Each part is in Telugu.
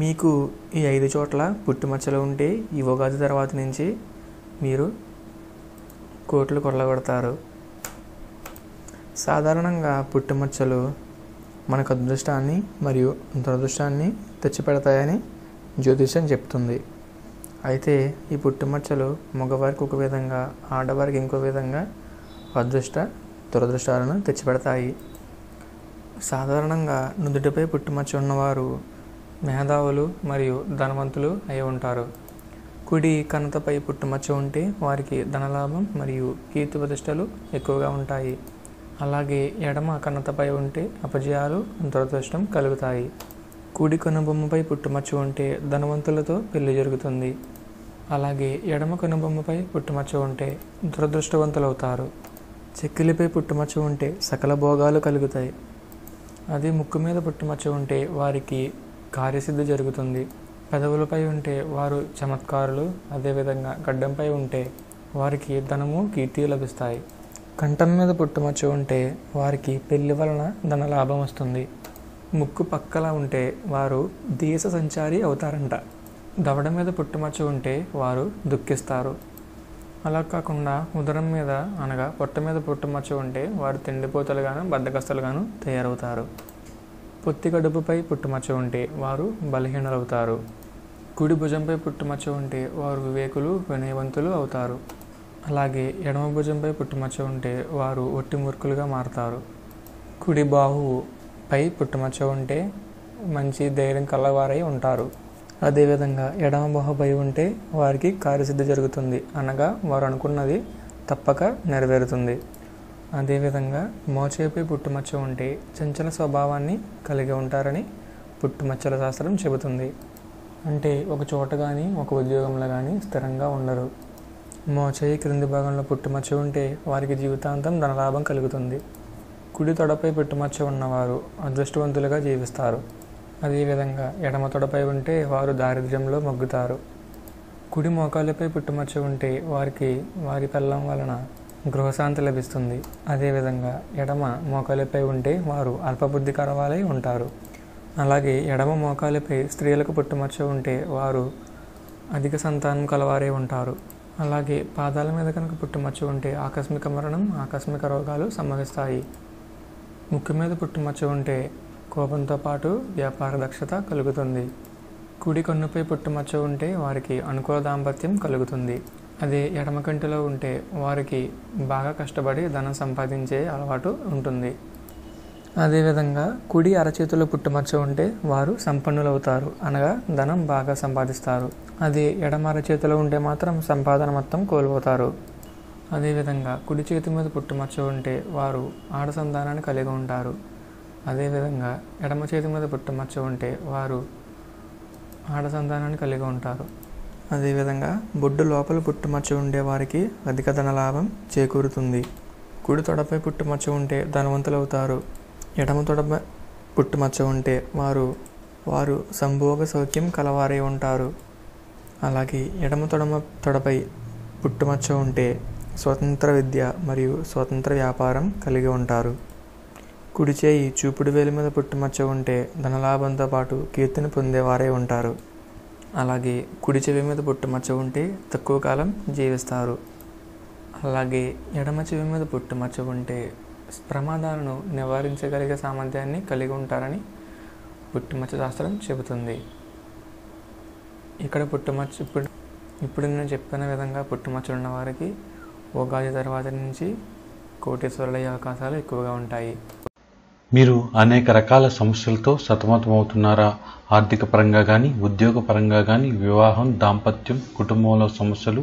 మీకు ఈ ఐదు చోట్ల పుట్టుమచ్చలు ఉంటే ఈ ఉగాది తర్వాత నుంచి మీరు కోట్లు కొల్లగొడతారు. సాధారణంగా పుట్టుమచ్చలు మనకు అదృష్టాన్ని మరియు దురదృష్టాన్ని తెచ్చిపెడతాయని జ్యోతిష్యం చెప్తుంది. అయితే ఈ పుట్టుమచ్చలు మగవారికి ఒక విధంగా ఆడవారికి ఇంకో విధంగా అదృష్ట దురదృష్టాలను తెచ్చిపెడతాయి. సాధారణంగా నుదుటిపై పుట్టుమచ్చ ఉన్నవారు మేధావులు మరియు ధనవంతులు అయి ఉంటారు. కుడి కణతపై పుట్టుమచ్చ ఉంటే వారికి ధనలాభం మరియు కీర్తి ప్రతిష్టలు ఎక్కువగా ఉంటాయి. అలాగే ఎడమ కణతపై ఉంటే అపజయాలు దురదృష్టం కలుగుతాయి. కుడి కనుబొమ్మపై పుట్టుమచ్చ ఉంటే ధనవంతులతో పెళ్ళి జరుగుతుంది. అలాగే ఎడమ కనుబొమ్మపై పుట్టుమచ్చ ఉంటే దురదృష్టవంతులవుతారు. చెక్కిలిపై పుట్టుమచ్చ ఉంటే సకల భోగాలు కలుగుతాయి. అదే ముక్కు మీద పుట్టుమచ్చ ఉంటే వారికి కార్యసిద్ధి జరుగుతుంది. పెదవులపై ఉంటే వారు చమత్కారులు అదేవిధంగా గడ్డంపై ఉంటే వారికి ధనము కీర్తి లభిస్తాయి. కంఠం మీద పుట్టుమచ్చ ఉంటే వారికి పెళ్ళి వలన ధన లాభం వస్తుంది. ముక్కు పక్కల ఉంటే వారు దేశ సంచారి అవుతారంట. దవడ మీద పుట్టుమచ్చ ఉంటే వారు దుఃఖిస్తారు. అలా కాకుండా ఉదరం మీద అనగా పొట్ట మీద పుట్టుమచ్చ ఉంటే వారు తిండిపోతలుగాను బద్దకస్తులుగాను తయారవుతారు. పొత్తి కడుపుపై పుట్టుమచ్చ ఉంటే వారు బలహీనులవుతారు. కుడి భుజంపై పుట్టుమచ్చ ఉంటే వారు వివేకులు వినయవంతులు అవుతారు. అలాగే ఎడమ భుజంపై పుట్టుమచ్చ ఉంటే వారు ఒట్టి మూర్ఖులుగా మారుతారు. కుడి బాహువు పై పుట్టుమచ్చ ఉంటే మంచి ధైర్యం కలవారై ఉంటారు. అదేవిధంగా ఎడమ బాహుపై ఉంటే వారికి కార్యసిద్ధి జరుగుతుంది అనగా వారు అనుకున్నది తప్పక నెరవేరుతుంది. అదేవిధంగా మోచేపై పుట్టుమచ్చ ఉంటే చంచల స్వభావాన్ని కలిగి ఉంటారని పుట్టుమచ్చల శాస్త్రం చెబుతుంది. అంటే ఒక చోట కానీ ఒక ఉద్యోగంలో కానీ స్థిరంగా ఉండరు. మోచేయి క్రింది భాగంలో పుట్టుమచ్చ ఉంటే వారికి జీవితాంతం ధనలాభం కలుగుతుంది. కుడి తొడపై పుట్టుమచ్చ ఉన్నవారు అదృష్టవంతులుగా జీవిస్తారు. అదేవిధంగా ఎడమ తొడపై ఉంటే వారు దారిద్ర్యంలో మొగ్గుతారు. కుడి మోకాళ్ళపై పుట్టుమచ్చ ఉంటే వారికి వారి పెళ్ళం వలన గృహశాంతి లభిస్తుంది. అదేవిధంగా ఎడమ మోకాలిపై ఉంటే వారు అల్పబుద్ధి కరవాలై ఉంటారు. అలాగే ఎడమ మోకాలిపై స్త్రీలకు పుట్టుమచ్చ ఉంటే వారు అధిక సంతానం కలవారే ఉంటారు. అలాగే పాదాల మీద కనుక పుట్టుమచ్చ ఉంటే ఆకస్మిక మరణం ఆకస్మిక రోగాలు సంభవిస్తాయి. ముక్కు మీద పుట్టుమచ్చ ఉంటే కోపంతో పాటు వ్యాపార దక్షత కలుగుతుంది. కుడి కన్నుపై పుట్టుమచ్చ ఉంటే వారికి అనుకూల దాంపత్యం కలుగుతుంది. అదే ఎడమ కంటిలో ఉంటే వారికి బాగా కష్టపడి ధనం సంపాదించే అలవాటు ఉంటుంది. అదేవిధంగా కుడి అరచేతిలో పుట్టుమచ్చ ఉంటే వారు సంపన్నులవుతారు అనగా ధనం బాగా సంపాదిస్తారు. అదే ఎడమ అరచేతిలో ఉంటే మాత్రం సంపాదన మొత్తం కోల్పోతారు. అదేవిధంగా కుడి చేతి మీద పుట్టుమచ్చ ఉంటే వారు ఆడ సంతానాన్ని కలిగి ఉంటారు. అదేవిధంగా ఎడమ చేతి మీద పుట్టుమచ్చ ఉంటే వారు ఆడ సంతానాన్ని కలిగి ఉంటారు. అదేవిధంగా బొడ్డు లోపల పుట్టుమచ్చ ఉండే వారికి అధిక ధన లాభం చేకూరుతుంది. కుడి తొడపై పుట్టుమచ్చ ఉంటే ధనవంతులవుతారు. ఎడమ తొడపై పుట్టుమచ్చ ఉంటే వారు వారు సంభోగ సౌఖ్యం కలవారై ఉంటారు. అలాగే ఎడమ తొడమ తొడపై పుట్టుమచ్చ ఉంటే స్వతంత్ర విద్య మరియు స్వతంత్ర వ్యాపారం కలిగి ఉంటారు. కుడి చేయి చూపుడు వేలి మీద పుట్టుమచ్చ ఉంటే ధనలాభంతో పాటు కీర్తిని పొందేవారే ఉంటారు. అలాగే కుడి చెవి మీద పుట్టుమచ్చ ఉంటే తక్కువ కాలం జీవిస్తారు. అలాగే ఎడమ చెవి మీద పుట్టుమచ్చ ఉంటే ప్రమాదాలను నివారించగలిగే సామర్థ్యాన్ని కలిగి ఉంటారని పుట్టుమచ్చ శాస్త్రం చెబుతుంది. ఇక్కడ పుట్టుమచ్చ ఇప్పుడు ఇప్పుడు నేను చెప్పిన విధంగా పుట్టుమచ్చలు ఉన్న వారికి ఉగాది తర్వాత నుంచి కోటేశ్వరులయ్యే అవకాశాలు ఎక్కువగా ఉంటాయి. మీరు అనేక రకాల సమస్యలతో సతమతమవుతున్నారా? ఆర్థిక పరంగా కానీ ఉద్యోగ పరంగా కానీ వివాహం దాంపత్యం కుటుంబంలో సమస్యలు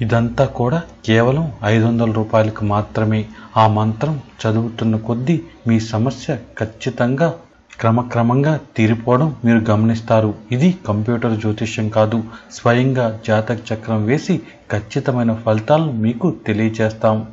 ఇదంతా కూడా కేవలం ఐదు వందల రూపాయలకు మాత్రమే. ఆ మంత్రం చదువుతున్న కొద్దీ మీ సమస్య ఖచ్చితంగా క్రమక్రమంగా తీరిపోవడం మీరు గమనిస్తారు. ఇది కంప్యూటర్ జ్యోతిష్యం కాదు. స్వయంగా జాతక చక్రం వేసి ఖచ్చితమైన ఫలితాలను మీకు తెలియజేస్తాం.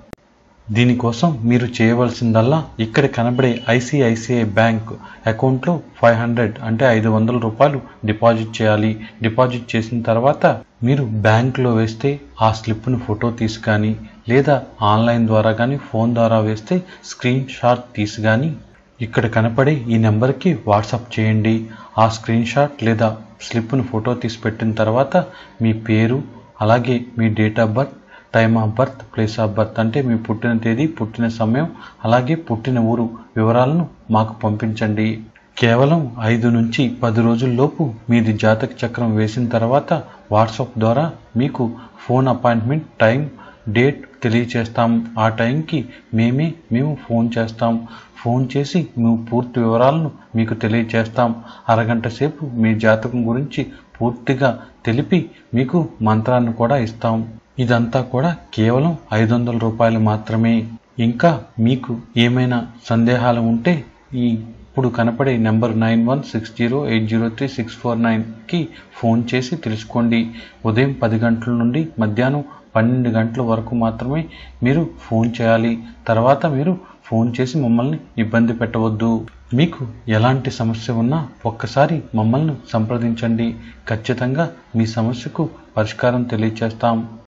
దీనికోసం మీరు చేయవలసిందల్లా ఇక్కడ కనబడే ఐసిఐసిఐ బ్యాంక్ అకౌంట్లో ఫైవ్ హండ్రెడ్ అంటే ఐదు వందల రూపాయలు డిపాజిట్ చేయాలి. డిపాజిట్ చేసిన తర్వాత మీరు బ్యాంకులో వేస్తే ఆ స్లిప్ను ఫోటో తీసి కానీ లేదా ఆన్లైన్ ద్వారా కానీ ఫోన్ ద్వారా వేస్తే స్క్రీన్ షాట్ తీసి కానీ ఇక్కడ కనపడే ఈ నెంబర్కి వాట్సాప్ చేయండి. ఆ స్క్రీన్ షాట్ లేదా స్లిప్ను ఫోటో తీసి పెట్టిన తర్వాత మీ పేరు అలాగే మీ date of birth time of birth place of birth అంటే మీ పుట్టిన తేదీ పుట్టిన సమయం అలాగే పుట్టిన ఊరు వివరాలను మాకు పంపించండి. కేవలం ఐదు నుంచి పది రోజుల్లోపు మీది జాతక చక్రం వేసిన తర్వాత వాట్సాప్ ద్వారా మీకు ఫోన్ అపాయింట్మెంట్ టైం డేట్ తెలియచేస్తాం. ఆ టైంకి మేమే మేము ఫోన్ చేస్తాం. ఫోన్ చేసి మేము పూర్తి వివరాలను మీకు తెలియచేస్తాం. అరగంట సేపు మీ జాతకం గురించి పూర్తిగా తెలిపి మీకు మంత్రాన్ని కూడా ఇస్తాం. ఇదంతా కూడా కేవలం ఐదు వందల రూపాయలు మాత్రమే. ఇంకా మీకు ఏమైనా సందేహాలు ఉంటే ఈ ఇప్పుడు కనపడే number nine one six zero eight zero three six four నైన్కి ఫోన్ చేసి తెలుసుకోండి. ఉదయం పది గంటల నుండి మధ్యాహ్నం పన్నెండు గంటల వరకు మాత్రమే మీరు ఫోన్ చేయాలి. తర్వాత మీరు ఫోన్ చేసి మమ్మల్ని ఇబ్బంది పెట్టవద్దు. మీకు ఎలాంటి సమస్య ఉన్నా ఒక్కసారి మమ్మల్ని సంప్రదించండి. ఖచ్చితంగా మీ సమస్యకు పరిష్కారం తెలియచేస్తాం.